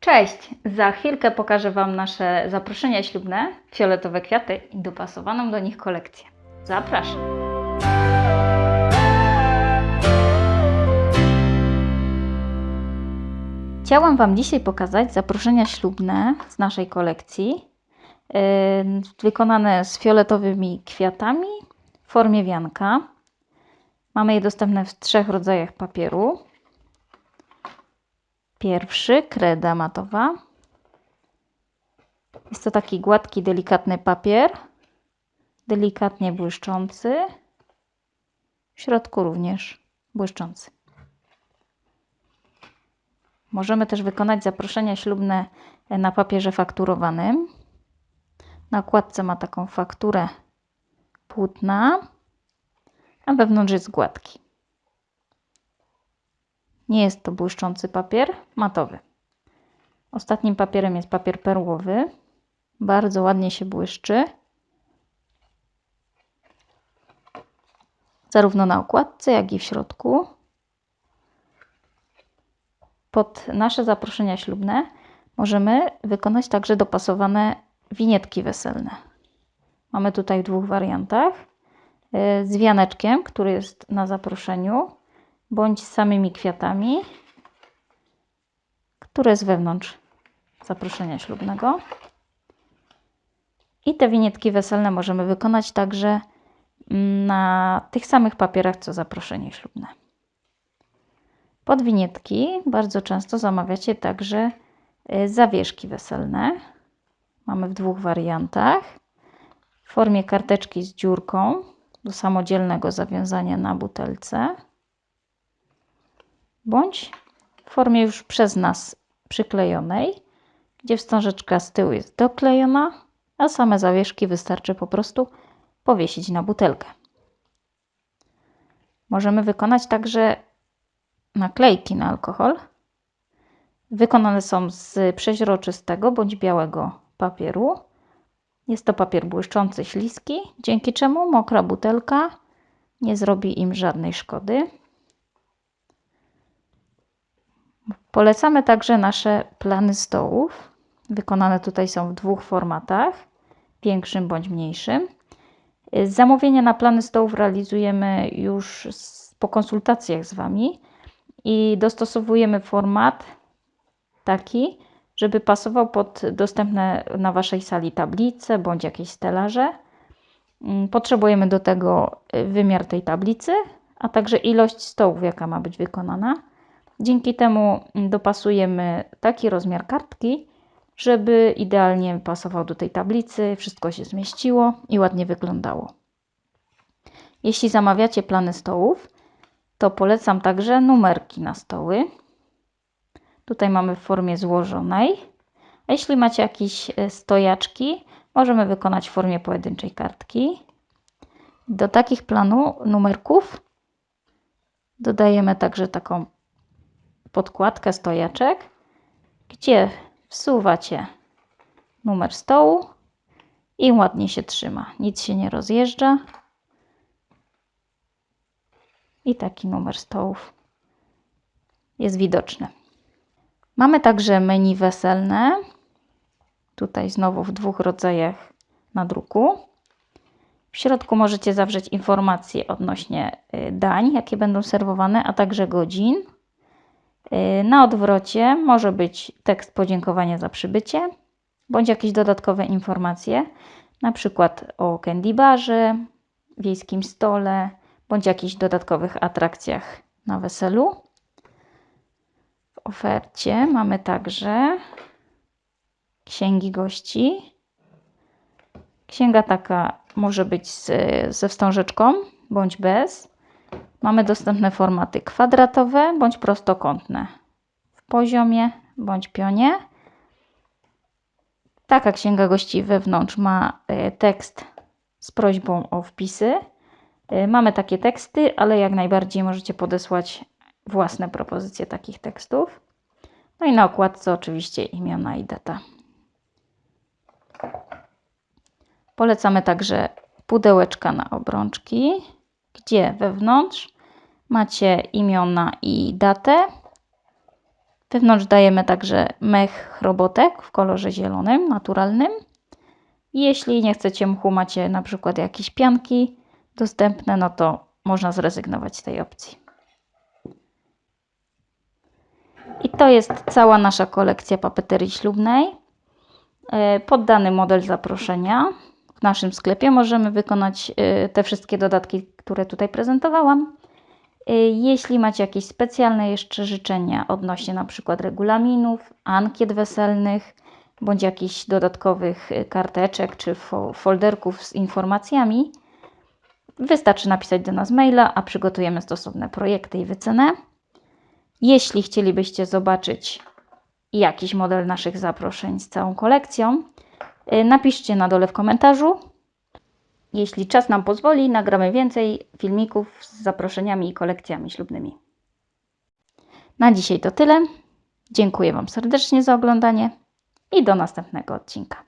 Cześć! Za chwilkę pokażę Wam nasze zaproszenia ślubne, fioletowe kwiaty i dopasowaną do nich kolekcję. Zapraszam! Chciałam Wam dzisiaj pokazać zaproszenia ślubne z naszej kolekcji, yy, wykonane z fioletowymi kwiatami w formie wianka. Mamy je dostępne w trzech rodzajach papieru. Pierwszy, kreda matowa. Jest to taki gładki, delikatny papier, delikatnie błyszczący. W środku również błyszczący. Możemy też wykonać zaproszenia ślubne na papierze fakturowanym. Na okładce ma taką fakturę płótna, a wewnątrz jest gładki. Nie jest to błyszczący papier, matowy. Ostatnim papierem jest papier perłowy. Bardzo ładnie się błyszczy. Zarówno na okładce, jak i w środku. Pod nasze zaproszenia ślubne możemy wykonać także dopasowane winietki weselne. Mamy tutaj w dwóch wariantach. Z wianeczkiem, który jest na zaproszeniu, bądź samymi kwiatami, które z wewnątrz zaproszenia ślubnego. I te winietki weselne możemy wykonać także na tych samych papierach, co zaproszenie ślubne. Pod winietki bardzo często zamawiacie także y, zawieszki weselne. Mamy w dwóch wariantach. W formie karteczki z dziurką do samodzielnego zawiązania na butelce bądź w formie już przez nas przyklejonej, gdzie wstążeczka z tyłu jest doklejona, a same zawieszki wystarczy po prostu powiesić na butelkę. Możemy wykonać także naklejki na alkohol. Wykonane są z przeźroczystego bądź białego papieru. Jest to papier błyszczący, śliski, dzięki czemu mokra butelka nie zrobi im żadnej szkody. Polecamy także nasze plany stołów. Wykonane tutaj są w dwóch formatach, większym bądź mniejszym. Zamówienia na plany stołów realizujemy już po konsultacjach z Wami i dostosowujemy format taki, żeby pasował pod dostępne na Waszej sali tablice bądź jakieś stelaże. Mm, potrzebujemy do tego wymiar tej tablicy, a także ilość stołów, jaka ma być wykonana. Dzięki temu dopasujemy taki rozmiar kartki, żeby idealnie pasował do tej tablicy, wszystko się zmieściło i ładnie wyglądało. Jeśli zamawiacie plany stołów, to polecam także numerki na stoły. Tutaj mamy w formie złożonej. A jeśli macie jakieś e, stojaczki, możemy wykonać w formie pojedynczej kartki. Do takich planu numerków dodajemy także taką podkładkę stojaczek, gdzie wsuwacie numer stołu i ładnie się trzyma. Nic się nie rozjeżdża. I taki numer stołów jest widoczny. Mamy także menu weselne. Tutaj znowu w dwóch rodzajach nadruku. W środku możecie zawrzeć informacje odnośnie y, dań, jakie będą serwowane, a także godzin. Y, na odwrocie może być tekst podziękowania za przybycie, bądź jakieś dodatkowe informacje, na przykład o candy barze, wiejskim stole, bądź jakichś dodatkowych atrakcjach na weselu. W ofercie mamy także księgi gości. Księga taka może być z, ze wstążeczką bądź bez. Mamy dostępne formaty kwadratowe bądź prostokątne w poziomie bądź pionie. Taka księga gości wewnątrz ma e, tekst z prośbą o wpisy. E, mamy takie teksty, ale jak najbardziej możecie podesłać własne propozycje takich tekstów. No i na okładce oczywiście imiona i data. Polecamy także pudełeczka na obrączki gdzie wewnątrz macie imiona i datę Wewnątrz dajemy także mech robotek w kolorze zielonym, naturalnym. Jeśli nie chcecie mchu, macie na przykład jakieś pianki dostępne, no to można zrezygnować z tej opcji. I to jest cała nasza kolekcja papeterii ślubnej. E, Poddany model zaproszenia. W naszym sklepie możemy wykonać e, te wszystkie dodatki, które tutaj prezentowałam. E, Jeśli macie jakieś specjalne jeszcze życzenia odnośnie na przykład regulaminów, ankiet weselnych, bądź jakichś dodatkowych e, karteczek czy fo- folderków z informacjami, wystarczy napisać do nas maila, a przygotujemy stosowne projekty i wycenę. Jeśli chcielibyście zobaczyć jakiś model naszych zaproszeń z całą kolekcją, y, napiszcie na dole w komentarzu. Jeśli czas nam pozwoli, nagramy więcej filmików z zaproszeniami i kolekcjami ślubnymi. Na dzisiaj to tyle. Dziękuję Wam serdecznie za oglądanie i do następnego odcinka.